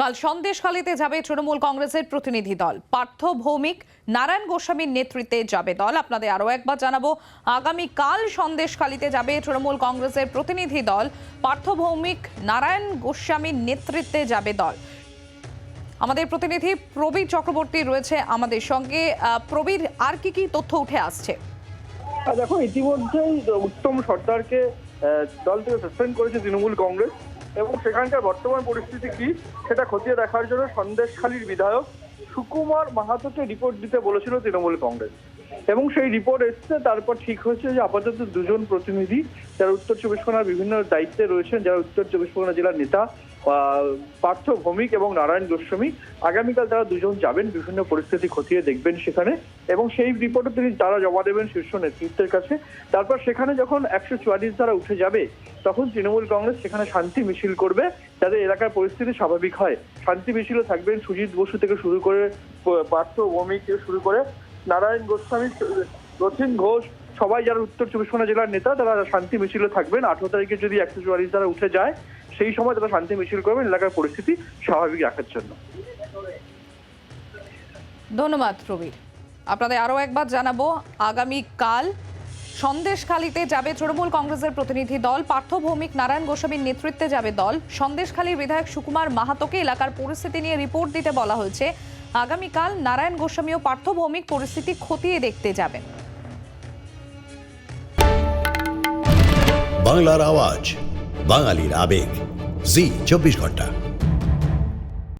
কাল সন্দেশখালীতে যাবে তৃণমূল কংগ্রেসের প্রতিনিধি দল। পার্থ ভৌমিক, নারায়ণ গোস্বামীর নেতৃত্বে যাবে দল। আপনাদের আরও একবার জানাব আগামী কাল সন্দেশখালীতে যাবে তৃণমূল কংগ্রেসের প্রতিনিধি দল। পার্থ ভৌমিক, নারায়ণ গোস্বামীর নেতৃত্বে যাবে দল। আমাদের প্রতিনিধি প্রবীর চক্রবর্তী রয়েছে আমাদের সঙ্গে। প্রবীর, আর কি কি তথ্য উঠে আসছে? দেখো, ইতিমধ্যেই উত্তম সর্দারকে দল থেকে সাসপেন্ড করেছে তৃণমূল কংগ্রেস। এবং সেখানকার বর্তমান পরিস্থিতি কি সেটা খতিয়ে দেখার জন্য সন্দেশখালীর বিধায়ক সুকুমার মাহাতোকে রিপোর্ট দিতে বলেছিল তৃণমূল কংগ্রেস। এবং সেই রিপোর্ট এসছে, তারপর ঠিক হয়েছে যে আপাতত দুজন প্রতিনিধি, যারা উত্তর চব্বিশ পরগনার বিভিন্ন দায়িত্বে রয়েছেন, যারা উত্তর চব্বিশ পরগনা জেলার নেতা পার্থ ভৌমিক এবং নারায়ণ গোস্বামী, আগামীকাল তারা দুজন যাবেন, বিভিন্ন পরিস্থিতি খতিয়ে দেখবেন সেখানে। এবং সেই রিপোর্টও তিনি তারা জমা দেবেন শীর্ষ নেতৃত্বের কাছে। তারপর সেখানে যখন একশো চুয়াল্লিশ ধারা উঠে যাবে, তখন তৃণমূল কংগ্রেস সেখানে শান্তি মিছিল করবে, যাতে এলাকার পরিস্থিতি স্বাভাবিক হয়। শান্তি মিছিলে থাকবেন সুজিত বসু থেকে শুরু করে পার্থ ভৌমিক থেকে শুরু করে নারায়ণ গোস্বামী, রথিন ঘোষ, সবাই যারা উত্তর চব্বিশ পরগনা জেলার নেতা, তারা শান্তি মিছিলে থাকবেন। আঠারো তারিখে যদি একশো চুয়াল্লিশ ধারা উঠে যায়, সেই সময় তারা শান্তি মিছিল করবেন। এলাকার পরিস্থিতি স্বাভাবিক রাখার জন্য। ধন্যবাদ, প্রবীর। আপনাদের আরও একবার জানাব, আগামী কাল সন্দেশখালীতে যাবে তৃণমূল কংগ্রেসের প্রতিনিধি দল। পার্থ ভৌমিক, নারায়ণ গোস্বামীর নেতৃত্বে যাবে দল। সন্দেশখালীর বিধায়ক সুকুমার মাহাতোকে এলাকার পরিস্থিতি নিয়ে রিপোর্ট দিতে বলা হয়েছে। আগামীকাল নারায়ণ গোস্বামী ও পার্থভৌমিক পরিস্থিতি খতিয়ে দেখতে যাবেন। বাংলার আওয়াজ, বাঙালির আবেগ। জি, চব্বিশ ঘণ্টা।